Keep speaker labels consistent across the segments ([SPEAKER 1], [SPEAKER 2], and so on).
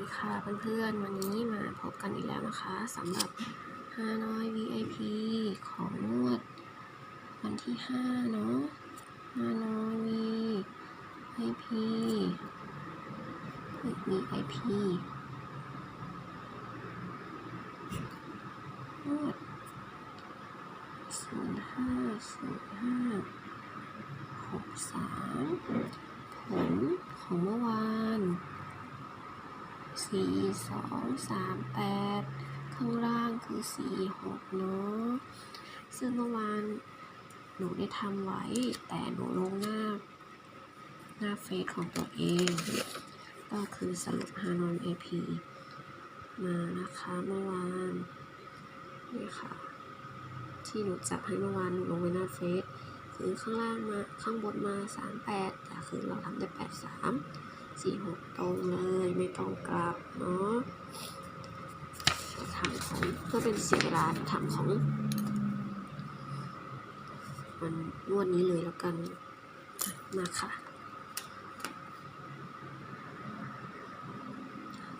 [SPEAKER 1] ดีค่ะเพื่อนๆ วันนี้มาพบกันอีกแล้วนะคะสำหรับฮานอย VIP ของงวด วันที่ 5 เนาะฮานอย VIP เฮ้ย VIP งวด05 05 63ผลของเมื่อวาน สี่สองสามแปดข้างล่างคือสี่หกเนาะซึ่งเมื่อวานหนูได้ทำไว้ แต่หนูลงหน้า หน้าเฟซของตัวเอง ก็คือสรุปฮานอนเอพีมานะคะเมื่อวานนี่ค่ะ ที่หนูจับให้เมื่อวานหนูลงไว้หน้าเฟซคือข้างล่างมาข้างบนมาสามแปดแต่คือเราทำได้แปด สี่หกตรงเลยไม่ต้องกลับเนาะทำของเพื่อเป็นเสียเวลาทำของ มันงวดนี้เลยแล้วกันมาค่ะ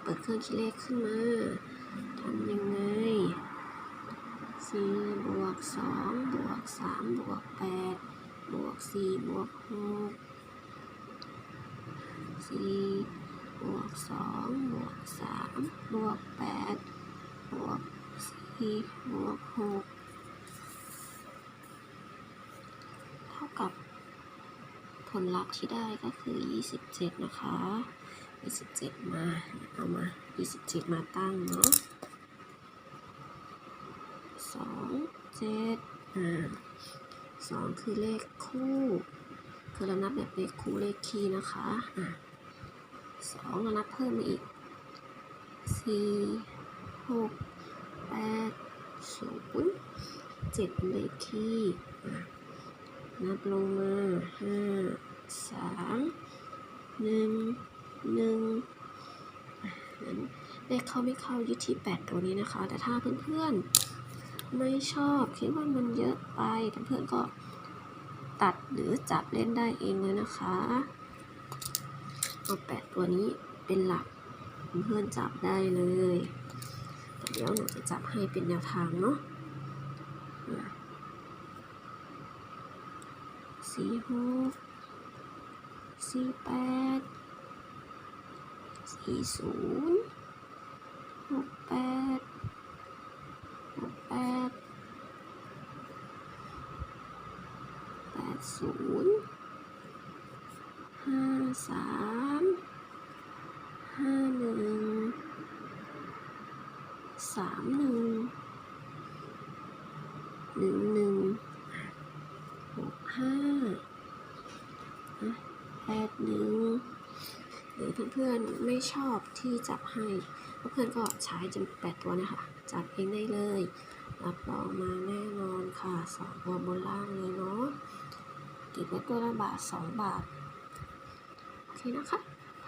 [SPEAKER 1] เปิดเครื่องคิดเลขขึ้นมาทำยังไงสี่บวกสองบวกสามบวกแปดบวกสี่บวกหก สี่บวกสองบวกสามบวกแปดบวกสี่บวกหกเท่ากับผลลัพธ์ที่ได้ก็คือ 27 นะคะ 27 มา เอามา 27 มาตั้งเนาะสองเจ็ดอ่าสองคือเลขคู่ คือเรานับแบบเลขคู่เลขคีย์นะคะอะ สองนับเพิ่มมาอีกสี่หกแปดศูนย์เจ็ดเลขคี่นับลงมาห้าสามหนึ่งหนึ่งอะงั้นเลขเข้าไม่เข้าอยุที่แปดตัวนี้นะคะ แต่ถ้าเพื่อนๆไม่ชอบคิดว่ามันเยอะไปเพื่อนๆก็ตัดหรือจับเล่นได้เองเลยนะคะ เอาแปดตัวนี้เป็นหลักเพื่อนจับได้เลยแต่เดี๋ยวหนูจะจับให้เป็นแนวทางเนาะสี่หกสี่แปดสี่ศูนย์หกแปดหกแปดแปดศูนย์ห้าสามห้าหนึ่ง สามหนึ่งหนึ่งหนึ่งหกห้าแปดหนึ่งหรือเพื่อนๆไม่ชอบที่จับให้ เพื่อนๆก็ใช้จนแปดตัวนะคะ จับเองได้เลย รับรองมาแน่นอนค่ะสองตัวบนล่างเลยเนาะติดไว้ตัวละบาทสองบาท โอเคนะคะ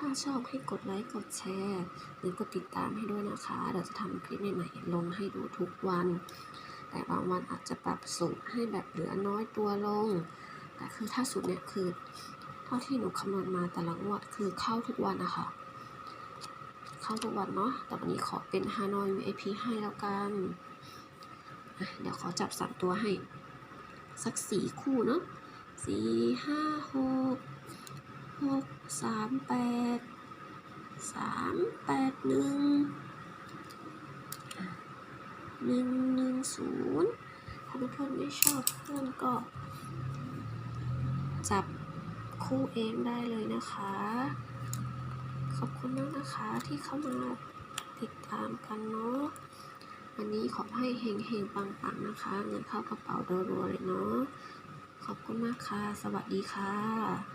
[SPEAKER 1] ถ้าชอบให้กดไลค์กดแชร์หรือกดติดตามให้ด้วยนะคะเดี๋ยวจะทำคลิปใหม่ๆลงให้ดูทุกวัน แต่บางวันอาจจะปรับสูตรให้แบบเหลือน้อยตัวลง แต่คือถ้าสูตรเนี่ยคือ เท่าที่หนูคำนวณมาแต่ละงวดคือเข้าทุกวันนะคะเข้าทุกวันเนาะ แต่วันนี้ขอเป็นฮานอย VIP ให้แล้วกันเดี๋ยวขอจับสามตัวให้ สักสี่คู่เนาะสี่ห้าหก หกสามแปดสามแปดหนึ่งหนึ่งหนึ่งศูนย์ถ้าเพื่อนไม่ชอบเพื่อนก็ จับคู่เองได้เลยนะคะ ขอบคุณมากนะคะที่เข้ามาติดตามกันเนาะวันนี้ขอให้เฮงๆปังๆนะคะ เงินเข้ากระเป๋าโดยรัวเลยเนาะขอบคุณมากค่ะ สวัสดีค่ะ